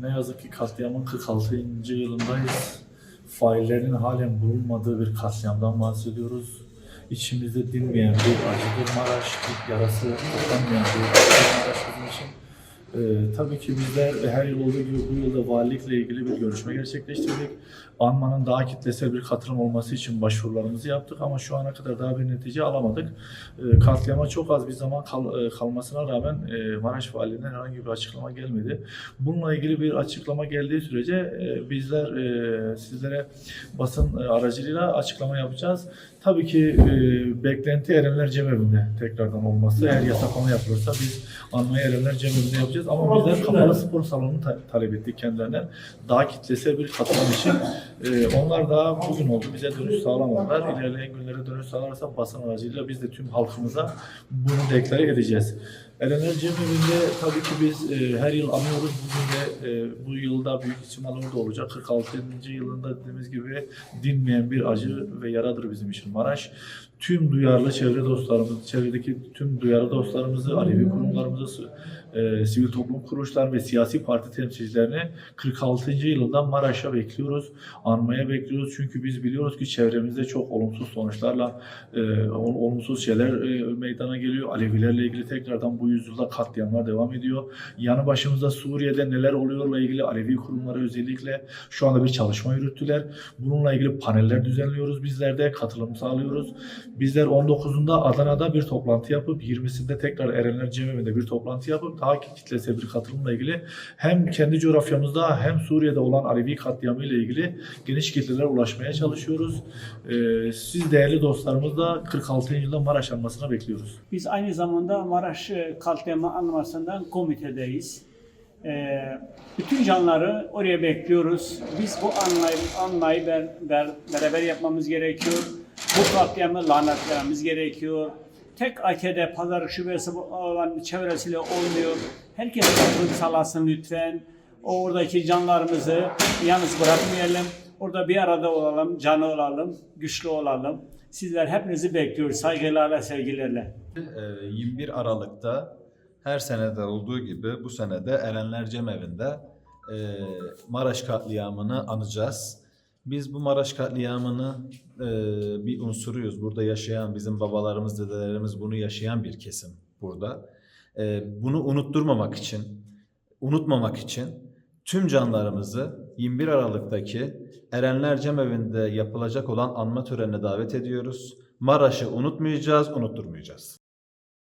Ne yazık ki katliamın 46. yılındayız. Faillerin halen bulunmadığı bir katliamdan bahsediyoruz. İçimizde dinmeyen bir acıdır Maraş, yarası kapanmayan bir acıdır Maraş bizim için. Ee, tabii ki bizler her yıl olduğu gibi bu yılda valilikle ilgili bir görüşme gerçekleştirdik. Anmanın daha kitlesel bir katılım olması için başvurularımızı yaptık ama şu ana kadar daha bir netice alamadık. Ee, katliama çok az bir zaman kal- e, kalmasına rağmen e, Maraş Valiliğinden herhangi bir açıklama gelmedi. Bununla ilgili bir açıklama geldiği sürece e, bizler e, sizlere basın e, aracılığıyla açıklama yapacağız. Tabii ki e, beklenti Erenler Cemevi'nde tekrardan olması. Eğer yasaklama yapılırsa biz anmayı Erenler Cemevi'nde yapacağız. Ama bizler kapalı spor salonunu ta- talep ettik kendilerinden. Daha kitlesel bir katılım için. E, onlar da bugün oldu. Bize dönüş sağlamadılar. İlerleyen günlere dönüş sağlarsa basın aracılığıyla biz de tüm halkımıza bunu deklare edeceğiz. Erenler Cemevi'nde tabii ki biz e, her yıl anıyoruz. Bugün de e, bu yılda büyük ihtimal orada olacak. 46. yılında dediğimiz gibi dinmeyen bir acı ve yaradır bizim için Maraş. Tüm duyarlı çevre dostlarımız, çevredeki tüm duyarlı dostlarımızı, Alevi kurumlarımızı, e, sivil toplum kuruluşlar ve siyasi parti temsilcilerini 46. yılında Maraş'a bekliyoruz. Anmaya bekliyoruz. Çünkü biz biliyoruz ki çevremizde çok olumsuz sonuçlarla e, ol- olumsuz şeyler e, meydana geliyor. Alevilerle ilgili tekrardan bu yüzyılda katliamlar devam ediyor. Yanı başımızda Suriye'de neler oluyorla ilgili Alevi kurumları özellikle şu anda bir çalışma yürüttüler. Bununla ilgili paneller düzenliyoruz bizler de katılım sağlıyoruz. Bizler 19'unda Adana'da bir toplantı yapıp 20'sinde tekrar Erenler Cemevi'nde bir toplantı yapıp daha kitlesel bir katılımla ilgili hem kendi coğrafyamızda hem Suriye'de olan Alevi katliamı ile ilgili geniş kitlelere ulaşmaya çalışıyoruz. Ee, siz değerli dostlarımız da 46. yılda Maraş anmasına bekliyoruz. Biz aynı zamanda Maraş e, katliamı anlamasından komitedeyiz. Ee, bütün canları oraya bekliyoruz. Biz bu anlayı, anlayı ber- ber- beraber yapmamız gerekiyor. Bu katliamı lanetlememiz gerekiyor. Tek AKD pazar şubesi olan çevresiyle olmuyor. Herkes katılım sağlasın lütfen. Oradaki canlarımızı yalnız bırakmayalım. Orada bir arada olalım, canı olalım, güçlü olalım. Sizler hepinizi bekliyoruz. Saygılarla, sevgilerle. Ee, 21 Aralık'ta her senede olduğu gibi bu senede Erenler Cemevi'nde e, Maraş katliamını anacağız. Biz bu Maraş katliamını e, bir unsuruyuz. Burada yaşayan bizim babalarımız, dedelerimiz bunu yaşayan bir kesim burada. E, bunu unutturmamak için, unutmamak için tüm canlarımızı 21 Aralık'taki Erenler Cemevi'nde yapılacak olan anma törenine davet ediyoruz. Maraş'ı unutmayacağız, unutturmayacağız.